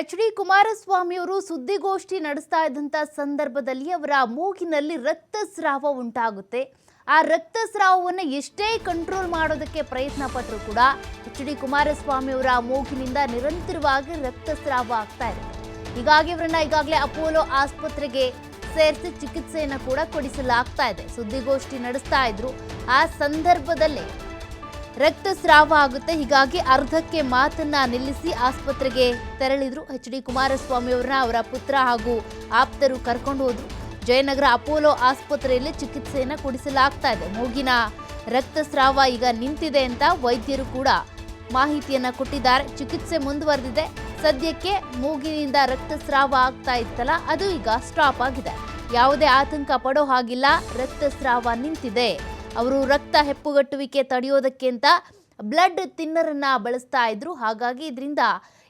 H D ಕುಮಾರಸ್ವಾಮಿಯವರು ಸುದ್ದಿಗೋಷ್ಠಿ ನಡೆಸ್ತಾ ಇದ್ದಂಥ ಸಂದರ್ಭದಲ್ಲಿ ಅವರ ಮೂಗಿನಲ್ಲಿ ರಕ್ತಸ್ರಾವ ಉಂಟಾಗುತ್ತೆ. ಆ ರಕ್ತಸ್ರಾವವನ್ನು ಎಷ್ಟೇ ಕಂಟ್ರೋಲ್ ಮಾಡೋದಕ್ಕೆ ಪ್ರಯತ್ನ ಪಟ್ಟರು ಕೂಡ ಎಚ್ ಡಿ ಕುಮಾರಸ್ವಾಮಿಯವರ ಮೂಗಿನಿಂದ ನಿರಂತರವಾಗಿ ರಕ್ತಸ್ರಾವ ಆಗ್ತಾ ಇದೆ. ಹೀಗಾಗಿ ಇವರನ್ನ ಈಗಾಗಲೇ ಅಪೋಲೋ ಆಸ್ಪತ್ರೆಗೆ ಸೇರಿಸಿ ಚಿಕಿತ್ಸೆಯನ್ನು ಕೂಡ ಕೊಡಿಸಲಾಗ್ತಾ ಇದೆ. ಸುದ್ದಿಗೋಷ್ಠಿ ನಡೆಸ್ತಾ ಇದ್ರು. ಆ ಸಂದರ್ಭದಲ್ಲೇ ರಕ್ತಸ್ರಾವ ಆಗುತ್ತೆ. ಹೀಗಾಗಿ ಅರ್ಧಕ್ಕೆ ಮಾತನ್ನ ನಿಲ್ಲಿಸಿ ಆಸ್ಪತ್ರೆಗೆ ತೆರಳಿದ್ರು ಎಚ್ ಡಿ ಕುಮಾರಸ್ವಾಮಿ ಅವರನ್ನ, ಅವರ ಪುತ್ರ ಹಾಗೂ ಆಪ್ತರು ಕರ್ಕೊಂಡು ಹೋದ್ರು. ಜಯನಗರ ಅಪೋಲೋ ಆಸ್ಪತ್ರೆಯಲ್ಲಿ ಚಿಕಿತ್ಸೆಯನ್ನ ಕೊಡಿಸಲಾಗ್ತಾ ಇದೆ. ಮೂಗಿನ ರಕ್ತಸ್ರಾವ ಈಗ ನಿಂತಿದೆ ಅಂತ ವೈದ್ಯರು ಕೂಡ ಮಾಹಿತಿಯನ್ನ ಕೊಟ್ಟಿದ್ದಾರೆ. ಚಿಕಿತ್ಸೆ ಮುಂದುವರೆದಿದೆ. ಸದ್ಯಕ್ಕೆ ಮೂಗಿನಿಂದ ರಕ್ತಸ್ರಾವ ಆಗ್ತಾ ಇತ್ತಲ್ಲ, ಅದು ಈಗ ಸ್ಟಾಪ್ ಆಗಿದೆ. ಯಾವುದೇ ಆತಂಕ ಪಡೋ ಹಾಗಿಲ್ಲ, ರಕ್ತಸ್ರಾವ ನಿಂತಿದೆ. ಅವರು ರಕ್ತ ಹೆಪ್ಪುಗಟ್ಟುವಿಕೆ ತಡೆಯೋದಕ್ಕೆ ಅಂತ ಬ್ಲಡ್ ತಿನ್ನರನ್ನ ಬಳಸ್ತಾ ಇದ್ರು. ಹಾಗಾಗಿ ಇದರಿಂದ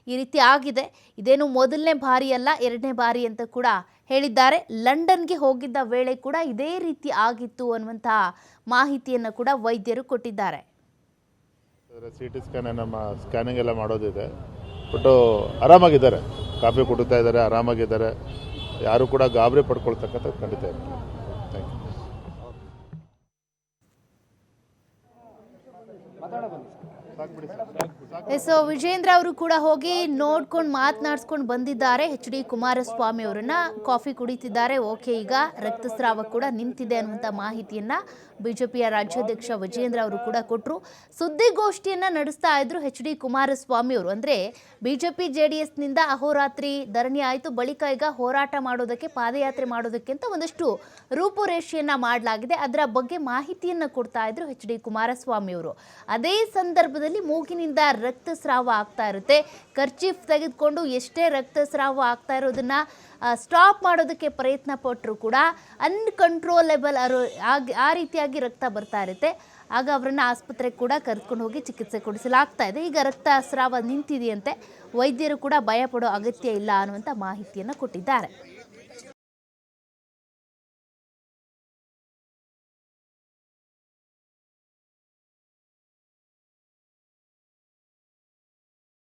ಈ ರೀತಿ ಆಗಿದೆ. ಇದೇನು ಮೊದಲನೇ ಬಾರಿ ಅಲ್ಲ, ಎರಡನೇ ಬಾರಿ ಅಂತ ಕೂಡ ಹೇಳಿದ್ದಾರೆ. ಲಂಡನ್ಗೆ ಹೋಗಿದ್ದ ವೇಳೆ ಕೂಡ ಇದೇ ರೀತಿ ಆಗಿತ್ತು ಅನ್ನುವಂತಹ ಮಾಹಿತಿಯನ್ನು ಕೂಡ ವೈದ್ಯರು ಕೊಟ್ಟಿದ್ದಾರೆ. ಸಿ ಟಿ ನಮ್ಮ ಸ್ಕ್ಯಾನಿಂಗ್ ಎಲ್ಲ ಮಾಡೋದಿದೆ. ಬಟ್ ಆರಾಮಾಗಿದ್ದಾರೆ. ಕಾಫಿ ಕುಡಿತಾ ಇದ್ದಾರೆ, ಆರಾಮಾಗಿದ್ದಾರೆ. ಯಾರು ಕೂಡ ಗಾಬರಿ ಪಡ್ಕೊಳ್ತಕ್ಕಂಥದ್ದು ಖಂಡಿತ Híjole. ಎಸ್ ವಿಜೇಂದ್ರ ಅವರು ಕೂಡ ಹೋಗಿ ನೋಡ್ಕೊಂಡು ಮಾತನಾಡ್ಸ್ಕೊಂಡು ಬಂದಿದ್ದಾರೆ ಎಚ್ ಡಿ ಕುಮಾರಸ್ವಾಮಿ ಅವರನ್ನ. ಕಾಫಿ ಕುಡಿತಿದ್ದಾರೆ ಓಕೆ ಈಗ ರಕ್ತಸ್ರಾವ ಕೂಡ ನಿಂತಿದೆ ಅನ್ನುವಂಥ ಮಾಹಿತಿಯನ್ನ ಬಿಜೆಪಿಯ ರಾಜ್ಯಾಧ್ಯಕ್ಷ ವಿಜೇಂದ್ರ ಅವರು ಕೂಡ ಕೊಟ್ಟರು ಸುದ್ದಿಗೋಷ್ಠಿಯನ್ನ ನಡೆಸ್ತಾ ಇದ್ರು ಎಚ್ ಡಿ ಕುಮಾರಸ್ವಾಮಿ ಅವರು. ಅಂದ್ರೆ ಬಿಜೆಪಿ ಜೆ ಡಿ ಎಸ್ನಿಂದ ಅಹೋರಾತ್ರಿ ಧರಣಿ ಆಯಿತು ಬಳಿಕ ಈಗ ಹೋರಾಟ ಮಾಡೋದಕ್ಕೆ ಪಾದಯಾತ್ರೆ ಮಾಡೋದಕ್ಕೆ ಅಂತ ಒಂದಷ್ಟು ರೂಪುರೇಷೆಯನ್ನ ಮಾಡಲಾಗಿದೆ. ಅದರ ಬಗ್ಗೆ ಮಾಹಿತಿಯನ್ನ ಕೊಡ್ತಾ ಇದ್ರು ಎಚ್ ಡಿ ಕುಮಾರಸ್ವಾಮಿ ಅವರು. ಅದೇ ಸಂದರ್ಭದಲ್ಲಿ ಮೂಗಿನಿಂದ ರಕ್ತಸ್ರಾವ ಆಗ್ತಾ ಇರುತ್ತೆ. ಕರ್ಚೀಫ್ ತೆಗೆದುಕೊಂಡು ಎಷ್ಟೇ ರಕ್ತಸ್ರಾವ ಆಗ್ತಾ ಇರೋದನ್ನು ಸ್ಟಾಪ್ ಮಾಡೋದಕ್ಕೆ ಪ್ರಯತ್ನ ಪಟ್ಟರು ಕೂಡ ಅನ್ಕಂಟ್ರೋಲೆಬಲ್ ಆ ರೀತಿಯಾಗಿ ರಕ್ತ ಬರ್ತಾ ಇರುತ್ತೆ. ಆಗ ಅವರನ್ನ ಆಸ್ಪತ್ರೆಗೆ ಕೂಡ ಕರೆದುಕೊಂಡು ಹೋಗಿ ಚಿಕಿತ್ಸೆ ಕೊಡಿಸಲಾಗ್ತಾ ಇದೆ. ಈಗ ರಕ್ತಸ್ರಾವ ನಿಂತಿದೆಯಂತೆ. ವೈದ್ಯರು ಕೂಡ ಭಯಪಡೋ ಅಗತ್ಯ ಇಲ್ಲ ಅನ್ನುವಂಥ ಮಾಹಿತಿಯನ್ನು ಕೊಟ್ಟಿದ್ದಾರೆ.